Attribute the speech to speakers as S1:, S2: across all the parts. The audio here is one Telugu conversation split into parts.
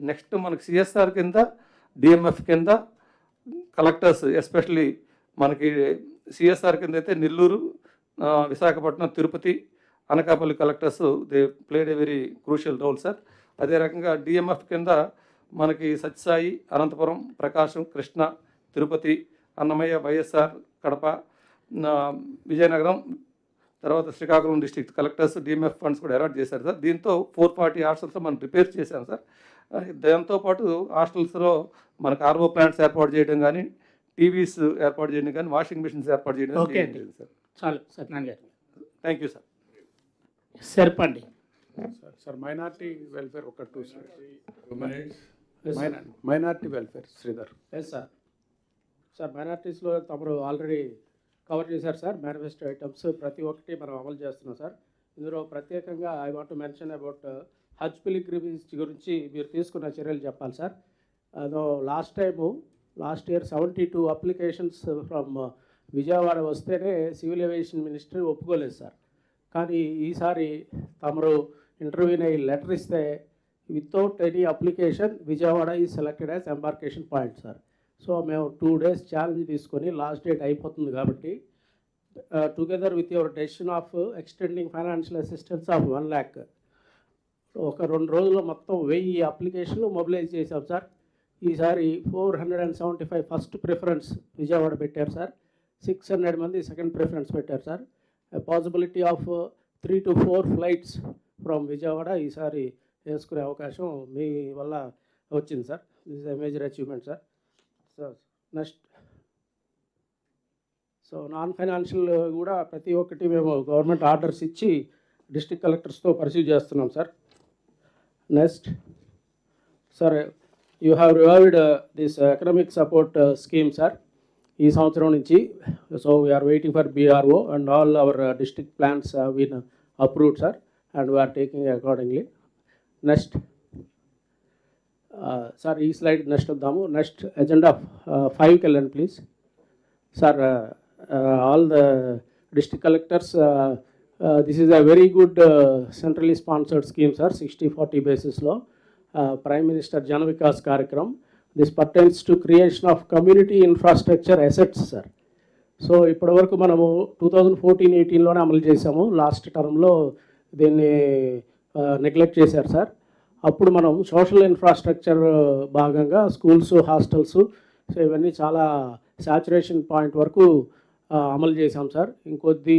S1: నెక్స్ట్ మనకి సిఎస్ఆర్ కింద డిఎంఎఫ్ కింద కలెక్టర్స్ ఎస్పెషలీ మనకి సిఎస్ఆర్ కింద అయితే Nellore Visakhapatnam Tirupati Anakapalli collectors they played a very crucial role sir. అదే రకంగా డిఎంఎఫ్ కింద మనకి సత్యసాయి అనంతపురం ప్రకాశం కృష్ణ తిరుపతి అన్నమయ్య వైఎస్ఆర్ కడప విజయనగరం తర్వాత Srikakulam district collectors DMF funds కూడా అలాట్ చేశారు సార్. దీంతో ఫోర్ ఫార్టీ హాస్టల్స్ మనం రిపేర్ చేశాం సార్. దాంతోపాటు హాస్టల్స్లో మనకు ఆర్ఓ ప్లాంట్స్ ఏర్పాటు చేయడం కానీ టీవీస్ ఏర్పాటు చేయడం కానీ వాషింగ్ మిషన్స్ ఏర్పాటు చేయడం
S2: ఓకే
S1: సార్.
S2: చాలు సత్యనారాయణ గారు
S1: థ్యాంక్ యూ సార్.
S2: సరిపండి
S3: సార్ సార్ మైనార్టీ వెల్ఫేర్ ఒక two. Minority welfare Sridhar.
S2: Yes sir sir మైనార్టీస్లో తమరు ఆల్రెడీ కవర్ చేశారు సార్. మేనిఫెస్టో ఐటమ్స్ ప్రతి ఒక్కటి మనం అమలు చేస్తున్నాం సార్. ఇందులో ప్రత్యేకంగా I want mention about Hajj pilgrimage గురించి మీరు తీసుకున్న చర్యలు చెప్పాలి సార్. అదో last time last year seventy two applications from Vijayawada వస్తేనే సివిల్ ఏవియేషన్ మినిస్ట్రీ ఒప్పుకోలేదు సార్. కానీ ఈసారి తమరు ఇంటర్వ్యూని లెటర్ ఇస్తే వితౌట్ ఎనీ అప్లికేషన్ విజయవాడ ఈ selected as embarkation point sir. So మేము టూ డేస్ ఛాలెంజ్ తీసుకొని లాస్ట్ డేట్ అయిపోతుంది కాబట్టి together with your decision of extending financial assistance of one lakh ఒక రెండు రోజుల్లో మొత్తం వెయ్యి అప్లికేషన్లు మొబిలైజ్ చేశాం సార్. ఈసారి four hundred and seventy five first preference Vijayawada పెట్టారు సార్. సిక్స్ హండ్రెడ్ మంది సెకండ్ ప్రిఫరెన్స్ పెట్టారు sir. Possibility of three to four flights from Vijayawada ఈసారి వేసుకునే అవకాశం మీ వల్ల వచ్చింది sir. This is a major achievement sir next. So non financial కూడా ప్రతి ఒక్కటి మేము గవర్నమెంట్ ఆర్డర్స్ ఇచ్చి డిస్ట్రిక్ట్ కలెక్టర్స్తో పర్సీవ్ చేస్తున్నాం sir. Next. Sir you have revived this economic support scheme sir. ఈ సంవత్సరం నుంచి so we are waiting for BRO and all our district plans have approved sir and we are taking accordingly next sir ఈ స్లైడ్ నెక్స్ట్ వద్దాము. నెక్స్ట్ ఎజెండా ఫైవ్కి వెళ్ళండి please. Sir all the district collectors this is a very good centrally sponsored scheme sir sixty forty బేసిస్లో ప్రైమ్ మినిస్టర్ జన వికాస్ కార్యక్రమం. This pertains to creation of community infrastructure assets sir. So ఇప్పటివరకు మనము టూ థౌజండ్ ఫోర్టీన్ ఎయిటీన్లోనే అమలు చేసాము లాస్ట్ టర్మ్లో దీన్ని నెగ్లెక్ట్ చేశారు సార్. అప్పుడు మనం సోషల్ ఇన్ఫ్రాస్ట్రక్చర్ భాగంగా స్కూల్స్ హాస్టల్స్ సో ఇవన్నీ చాలా శాచురేషన్ పాయింట్ వరకు అమలు చేశాం సార్. ఇంకొద్ది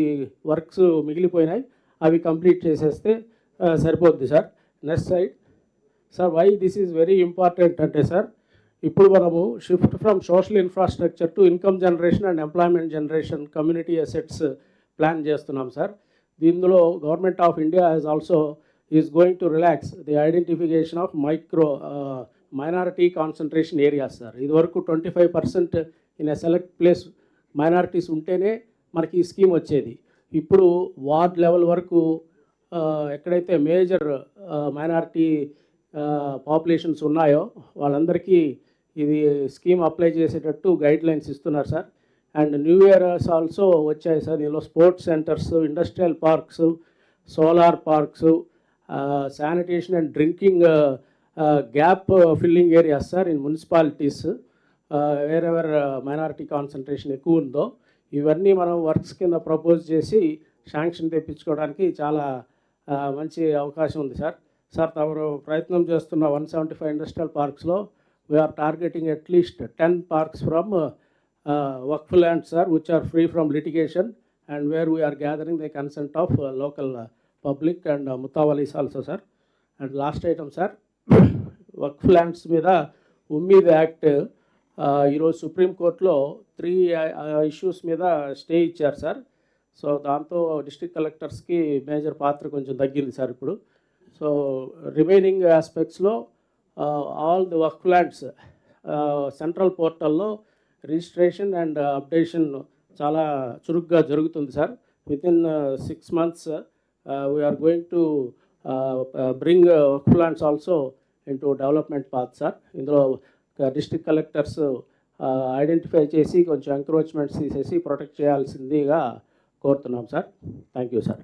S2: వర్క్స్ మిగిలిపోయినాయి. అవి కంప్లీట్ చేసేస్తే సరిపోద్ది sir. Next side sir why this is very important అంటే సార్ ఇప్పుడు మనము shift from social infrastructure to income generation and employment generation community assets plan చేస్తున్నాం సార్. దీనిలో government of India has also is going to relax the identification of micro minority concentration areas sir ఇదివరకు twenty five percent in a select place minorities ఉంటేనే మనకి ఈ స్కీమ్ వచ్చేది. ఇప్పుడు వార్డ్ లెవెల్ వరకు ఎక్కడైతే మేజర్ మైనారిటీ పాపులేషన్స్ ఉన్నాయో వాళ్ళందరికీ ఇది స్కీమ్ అప్లై చేసేటట్టు గైడ్ లైన్స్ ఇస్తున్నారు sir and new years also వచ్చాయి సార్ దీనిలో sports centres industrial parks solar parks sanitation and drinking gap filling areas sir in municipalities wherever minority concentration ఎక్కువ ఉందో ఇవన్నీ మనం వర్క్స్ కింద ప్రపోజ్ చేసి శాంక్షన్ తెప్పించుకోవడానికి చాలా మంచి అవకాశం ఉంది సార్ సార్ తమరు ప్రయత్నం చేస్తున్న one seventy five industrial పార్క్స్లో we are targeting at least ten parks from work land sir which are free from litigation and where we are gathering the consent of local public and ముతావలీస్ also sir. And last item sir work lands మీద ఉమ్మీద్ యాక్ట్ ఈరోజు సుప్రీంకోర్టులో త్రీ ఇష్యూస్ మీద స్టే ఇచ్చారు సార్. సో దాంతో డిస్ట్రిక్ట్ కలెక్టర్స్కి మేజర్ పాత్ర కొంచెం తగ్గింది సార్ ఇప్పుడు. సో రిమైనింగ్ ఆస్పెక్ట్స్లో ఆల్ ది వర్క్ ల్యాండ్స్ సెంట్రల్ పోర్టల్లో రిజిస్ట్రేషన్ అండ్ అప్డేషన్ చాలా చురుగ్గా జరుగుతుంది sir. Within six months we're going to bring work plans also into development path sir ఇందులో డిస్ట్రిక్ట్ కలెక్టర్స్ ఐడెంటిఫై చేసి కొంచెం ఎంక్రోచ్మెంట్స్ తీసేసి ప్రొటెక్ట్ చేయాల్సిందిగా కోరుతున్నాం సార్ థ్యాంక్ యూ సార్